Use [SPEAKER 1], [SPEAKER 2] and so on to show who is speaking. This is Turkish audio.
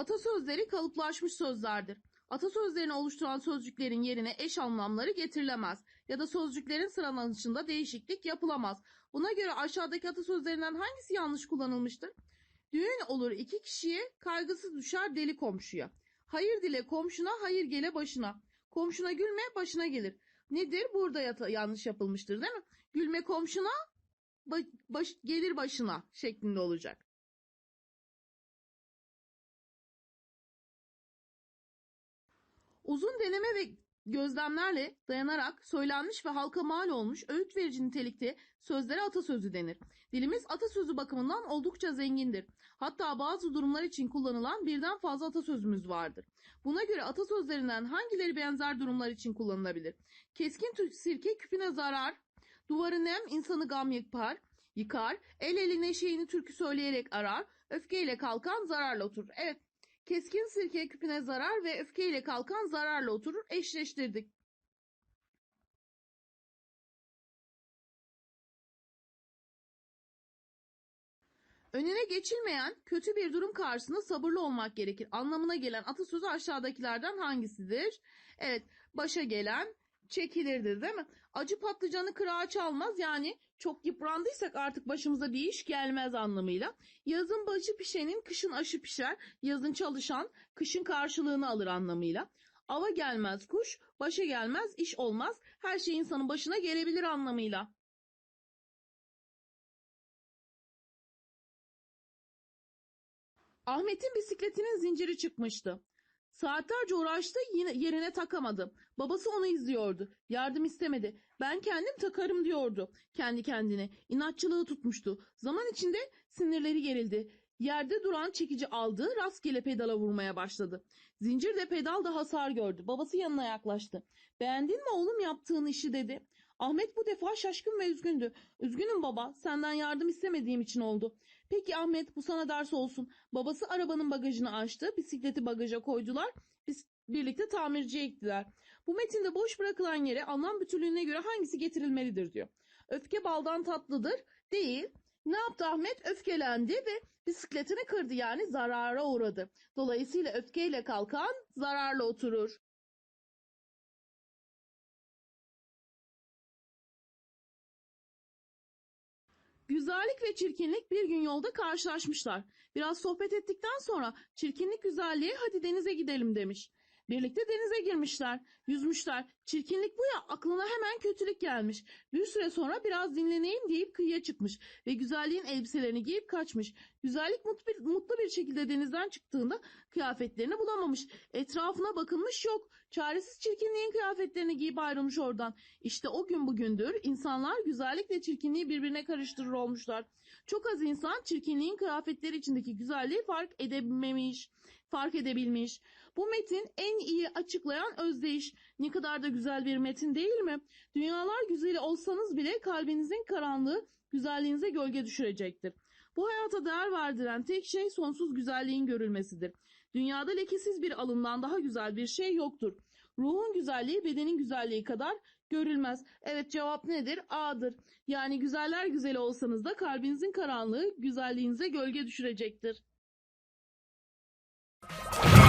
[SPEAKER 1] Atasözleri kalıplaşmış sözlerdir. Atasözlerini oluşturan sözcüklerin yerine eş anlamları getirilemez ya da sözcüklerin sıralanışında değişiklik yapılamaz. Buna göre aşağıdaki atasözlerinden hangisi yanlış kullanılmıştır? Düğün olur iki kişiye, kaygısı düşer deli komşuya. Hayır dile komşuna, hayır gele başına. Komşuna gülme, başına gelir. Nedir? Burada yata- yanlış yapılmıştır değil mi? Gülme komşuna, ba- baş- gelir başına şeklinde olacak. Uzun deneme ve gözlemlerle dayanarak söylenmiş ve halka mal olmuş öğüt verici nitelikte sözlere atasözü denir. Dilimiz atasözü bakımından oldukça zengindir. Hatta bazı durumlar için kullanılan birden fazla atasözümüz vardır. Buna göre atasözlerinden hangileri benzer durumlar için kullanılabilir? Keskin sirke küpüne zarar, duvarı nem insanı gam yıkar, yıkar, el eline şeyini türkü söyleyerek arar, öfkeyle kalkan zararla oturur. Evet, Keskin sirke küpüne zarar ve öfkeyle kalkan zararla oturur eşleştirdik. Önüne geçilmeyen kötü bir durum karşısında sabırlı olmak gerekir. Anlamına gelen atasözü aşağıdakilerden hangisidir? Evet, başa gelen çekilirdir değil mi? Acı patlıcanı kırağa çalmaz yani çok yıprandıysak artık başımıza bir iş gelmez anlamıyla. Yazın başı pişenin kışın aşı pişer, yazın çalışan kışın karşılığını alır anlamıyla. Ava gelmez kuş, başa gelmez iş olmaz, her şey insanın başına gelebilir anlamıyla. Ahmet'in bisikletinin zinciri çıkmıştı. Saatlerce uğraştı yine yerine takamadı. Babası onu izliyordu. Yardım istemedi. Ben kendim takarım diyordu kendi kendine. İnatçılığı tutmuştu. Zaman içinde sinirleri gerildi. Yerde duran çekici aldı, rastgele pedala vurmaya başladı. Zincir de pedal hasar gördü. Babası yanına yaklaştı. Beğendin mi oğlum yaptığın işi dedi. Ahmet bu defa şaşkın ve üzgündü. Üzgünüm baba, senden yardım istemediğim için oldu. Peki Ahmet, bu sana ders olsun. Babası arabanın bagajını açtı, bisikleti bagaja koydular, biz birlikte tamirciye gittiler. Bu metinde boş bırakılan yere anlam bütünlüğüne göre hangisi getirilmelidir diyor. Öfke baldan tatlıdır. Değil. Ne yaptı Ahmet? Öfkelendi ve bisikletini kırdı yani zarara uğradı. Dolayısıyla öfkeyle kalkan zararla oturur. Güzellik ve çirkinlik bir gün yolda karşılaşmışlar. Biraz sohbet ettikten sonra çirkinlik güzelliğe hadi denize gidelim demiş. Birlikte denize girmişler, yüzmüşler. Çirkinlik bu ya aklına hemen kötülük gelmiş. Bir süre sonra biraz dinleneyim deyip kıyıya çıkmış ve güzelliğin elbiselerini giyip kaçmış. Güzellik mutlu bir, mutlu bir şekilde denizden çıktığında kıyafetlerini bulamamış. Etrafına bakılmış yok. Çaresiz çirkinliğin kıyafetlerini giyip ayrılmış oradan. İşte o gün bugündür insanlar güzellikle çirkinliği birbirine karıştırır olmuşlar. Çok az insan çirkinliğin kıyafetleri içindeki güzelliği fark edebilmemiş, fark edebilmiş. Bu metin en iyi açıklayan özdeyiş. Ne kadar da güzel bir metin değil mi? Dünyalar güzeli olsanız bile kalbinizin karanlığı güzelliğinize gölge düşürecektir. Bu hayata değer verdiren tek şey sonsuz güzelliğin görülmesidir. Dünyada lekesiz bir alından daha güzel bir şey yoktur. Ruhun güzelliği bedenin güzelliği kadar görülmez. Evet cevap nedir? A'dır. Yani güzeller güzeli olsanız da kalbinizin karanlığı güzelliğinize gölge düşürecektir. you